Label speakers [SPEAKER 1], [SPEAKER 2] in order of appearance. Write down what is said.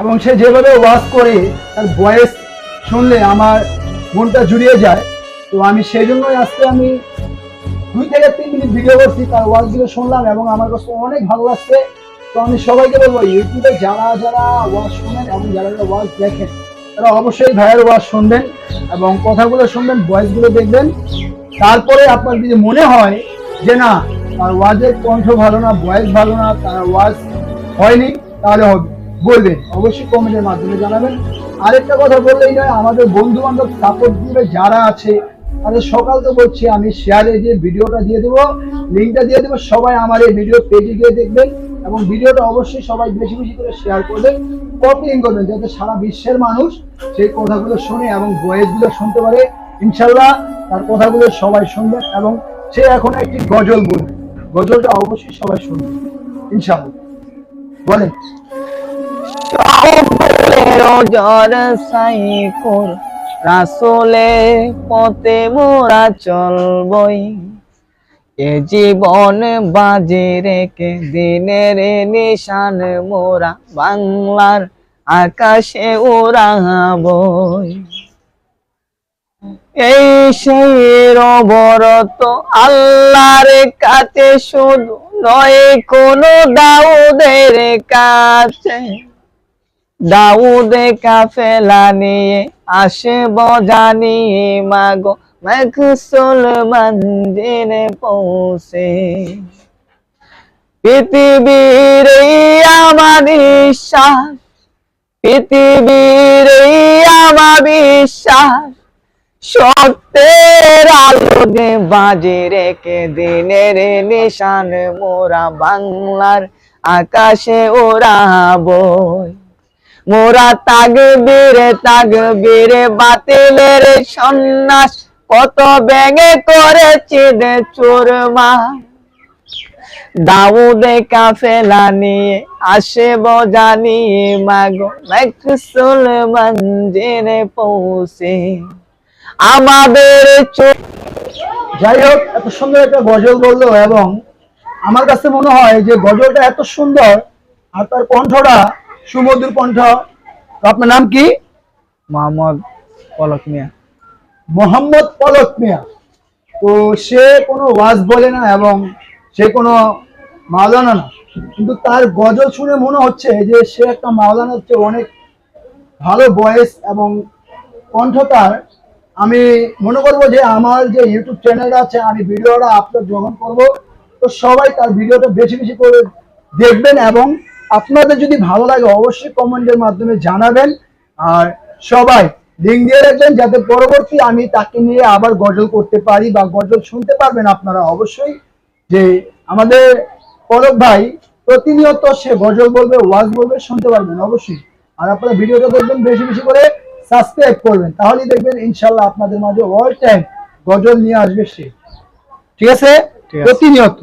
[SPEAKER 1] এবং সে যেভাবে ওয়াজ করে, তার ভয়েস শুনলে আমার মনটা জুড়িয়ে যায়। তো আমি সেই জন্যই আজকে আমি দুই থেকে তিন মিনিট ভিডিও করছি, তার ওয়াজগুলো শুনলাম এবং আমার কাছে অনেক ভালো লাগছে। তো আমি সবাইকে বলব, ইউটিউবে যারা যারা ওয়াজ শুনেন এবং যারা যারা ওয়াজ দেখেন, তারা অবশ্যই ভাইয়ের ওয়াজ শুনবেন এবং কথাগুলো শুনবেন ভয়েসগুলো দেখবেন। তারপরে আপনার যদি মনে হয় যে না, তার ওয়াজের কণ্ঠ ভালো না ভয়েস ভালো না, তার ওয়াজ হয়নি, তাহলে হবে। বলবেন। অবশ্যই কমেন্টের মাধ্যমে জানাবেন। আরেকটা কথা বললেই নয়, আমাদের বন্ধু বান্ধব সাপোর্ট গ্রুপে যারা আছে, তাদের সকাল তো বলছি, আমি শেয়ারে যে ভিডিওটা দিয়ে দেবো লিঙ্কটা দিয়ে দেবো, সবাই আমার এই ভিডিও পেজে গিয়ে দেখবেন এবং ভিডিওটা অবশ্যই সবাই বেশি বেশি করে শেয়ার করবেন কপিং করবেন, যাতে সারা বিশ্বের মানুষ সেই কথাগুলো শুনে এবং ভয়েসগুলো শুনতে পারে। ইনশাল্লাহ তার কথাগুলো সবাই শুনবেন এবং সে এখন একটি গজল বলবে। গজলটা অবশ্যই সবাই শুনবে। ইনশাল্লাহ বলেন।
[SPEAKER 2] পথে মোরা চলবই। এ জীবন বাজে রেখে দিনের নিশান মোরা বাংলার আকাশে উড়াবই। এই সেই অবরত আল্লাহর কাছে শুধু নয়, কোনো দাউদের কাছে দাউদে কাফেলা নিয়ে আসে বজানিয়ে মাগো, মকসুল মঞ্জিলে পৌঁছে। পৃথিবীর আমার বিশ্বাস পৃথিবীর আমার বিশ্বাস সত্যের আলোকে বাজে রেখে দিনের নিশান মোরা বাংলার আকাশে ওড়াবই মোরা তাগবীরে তাগবীরে বাতিলের সন্ন্যাস। কত ব্যাঙে করেছি দে চোরমা। দাউদে কাফেলা নিয়ে আসে বজানিয়ে মাগো মকসুল মঞ্জিরে পৌঁছে। আমাদের
[SPEAKER 1] যাই হোক, এত সুন্দর একটা গজল বলল এবং আমার কাছে মনে হয় যে গজলটা এত সুন্দর আর তার কণ্ঠটা সুমধুর কণ্ঠ। আপনার নাম কি?
[SPEAKER 2] মোহাম্মদ পলক মিয়া।
[SPEAKER 1] মোহাম্মদ পলক মিয়া। তো সে কোনো ওয়াজ বলে না এবং সে কোনো মাওলানা না। কিন্তু তার গজল শুনে মনে হচ্ছে যে সে একটা মাওলানা হচ্ছে অনেক ভালো বয়েস এবং কণ্ঠ তার। আমি মনে করব যে আমার যে ইউটিউব চ্যানেল আছে আমি ভিডিওটা আপলোড যখন করব তো সবাই তার ভিডিওটা বেশি বেশি করে দেখবেন এবং আপনাদের যদি ভালো লাগে অবশ্যই কমেন্টের মাধ্যমে জানাবেন। আর সবাই লিঙ্ক দিয়ে রাখবেন যাতে পরবর্তী আমি তাকে নিয়ে আবার গজল করতে পারি বা গজল শুনতে পারবেন আপনারা অবশ্যই। যে আমাদের পরব ভাই প্রতিনিয়ত সে গজল বলবে ওয়াজ বলবে শুনতে পারবেন অবশ্যই। আর আপনারা ভিডিওটা দেখবেন বেশি বেশি করে সাবস্ক্রাইব করবেন। তাহলেই দেখবেন ইনশাল্লাহ আপনাদের মাঝে অল টাইম গজল নিয়ে আসবে সে। ঠিক আছে?
[SPEAKER 2] ঠিক আছে।
[SPEAKER 1] প্রতিনিয়ত।